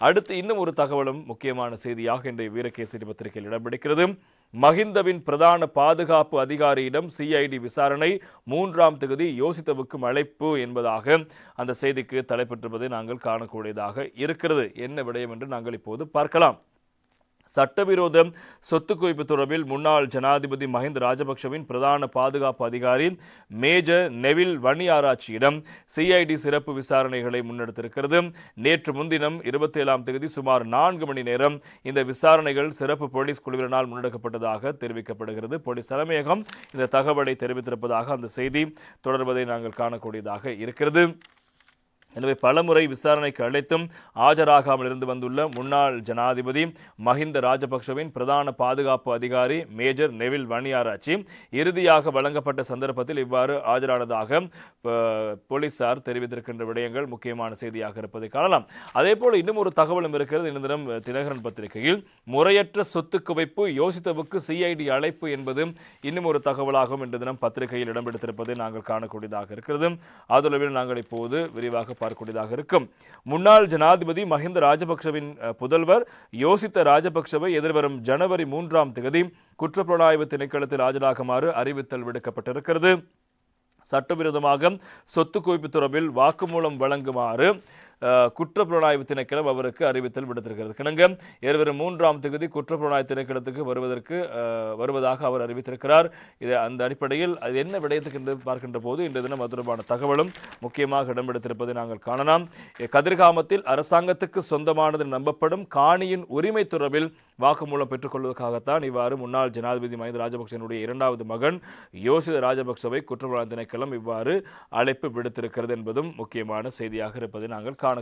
அடுத்து இன்னும் ஒரு தகவலும் முக்கியமான செய்தியாக இன்றைய வீரகேசரி பத்திரிகையில் இடம்பிடிக்கிறது மஹிந்தவின் பிரதான பாதுகாப்பு அதிகாரியிடம் சிஐடி விசாரணை மூன்றாம் தொகுதி யோசித்தவுக்கும் அழைப்பு என்பதாக அந்த செய்திக்கு தலைப்பெற்றிருப்பதை நாங்கள் காணக்கூடியதாக இருக்கிறது. என்ன விடயம் என்று நாங்கள் இப்போது பார்க்கலாம். சட்டவிரோத சொத்து குவிப்பு தொடர்பில் முன்னாள் ஜனாதிபதி மஹிந்த ராஜபக்ஷவின் பிரதான பாதுகாப்பு அதிகாரி மேஜர் நெவில் வன்னியாராய்ச்சியிடம் சிஐடி சிறப்பு விசாரணைகளை முன்னெடுத்திருக்கிறது. நேற்று முன்தினம் இருபத்தி ஏழாம் தேதி சுமார் நான்கு மணி நேரம் இந்த விசாரணைகள் சிறப்பு போலீஸ் குழுவினரால் முன்னெடுக்கப்பட்டதாக தெரிவிக்கப்படுகிறது. போலீஸ் தலைமையகம் இந்த தகவலை தெரிவித்திருப்பதாக அந்த செய்தி தொடர்வதை நாங்கள் காணக்கூடியதாக இருக்கிறது. எனவே பலமுறை விசாரணைக்கு அழைத்தும் ஆஜராகாமல் இருந்து வந்துள்ள முன்னாள் ஜனாதிபதி மஹிந்த ராஜபக்ஷவின் பிரதான பாதுகாப்பு அதிகாரி மேஜர் நெவில் வணியாராச்சி இறுதியாக வழங்கப்பட்ட சந்தர்ப்பத்தில் இவ்வாறு ஆஜரானதாக போலீசார் தெரிவித்திருக்கின்ற விடயங்கள் முக்கியமான செய்தியாக இருப்பதை காணலாம். அதே போல இன்னும் ஒரு தகவலும் இருக்கிறது. இந்த தினம் தினகரன் பத்திரிகையில் முறையற்ற சொத்து குவைப்பு யோசித்தவுக்கு சிஐடி அழைப்பு என்பது இன்னும் ஒரு தகவலாகும் இன்று தினம் பத்திரிகையில் இடம்பெடுத்திருப்பதை நாங்கள் காணக்கூடியதாக இருக்கிறது. அதுலவில் நாங்கள் இப்போது விரிவாக பார்க்கக்கூடியதாக இருக்கும். முன்னாள் ஜனாதிபதி மஹிந்த ராஜபக்ஷவின் புதல்வர் யோசித்த ராஜபக்ஷவை எதிர்வரும் ஜனவரி மூன்றாம் தேதி குற்றப்புலனாய்வு திணைக்களத்தில் ஆஜராகுமாறு அறிவித்தல் விடுக்கப்பட்டிருக்கிறது. சட்டவிரோதமாக சொத்து குவிப்பு தொடர்பில் வாக்குமூலம் வழங்குமாறு குற்றப்புலனாய்வு திணைக்களம் அவருக்கு அறிவித்தல் விடுத்திருக்கிறது. கிணங்க இருவரும் மூன்றாம் தொகுதி குற்றப்புலனாய்வு திணைக்களத்துக்கு வருவதற்கு வருவதாக அவர் அறிவித்திருக்கிறார். இது அந்த அடிப்படையில் அது என்ன விடயத்துக்கு என்று பார்க்கின்ற போது இன்று தினம் அது தொடர்பான தகவலும் முக்கியமாக இடம்பெடுத்திருப்பதை நாங்கள் காணலாம். கதிர்காமத்தில் அரசாங்கத்துக்கு சொந்தமானது நம்பப்படும் காணியின் உரிமை தொடர்பில் வாக்குமூலம் பெற்றுக்கொள்வதற்காகத்தான் இவ்வாறு முன்னாள் ஜனாதிபதி மஹிந்த ராஜபக்சேனுடைய இரண்டாவது மகன் யோசித ராஜபக்சவை குற்றப்புலனாய்வு திணைக்களம் இவ்வாறு அழைப்பு விடுத்திருக்கிறது என்பதும் முக்கியமான செய்தியாக இருப்பதை நாங்கள் காண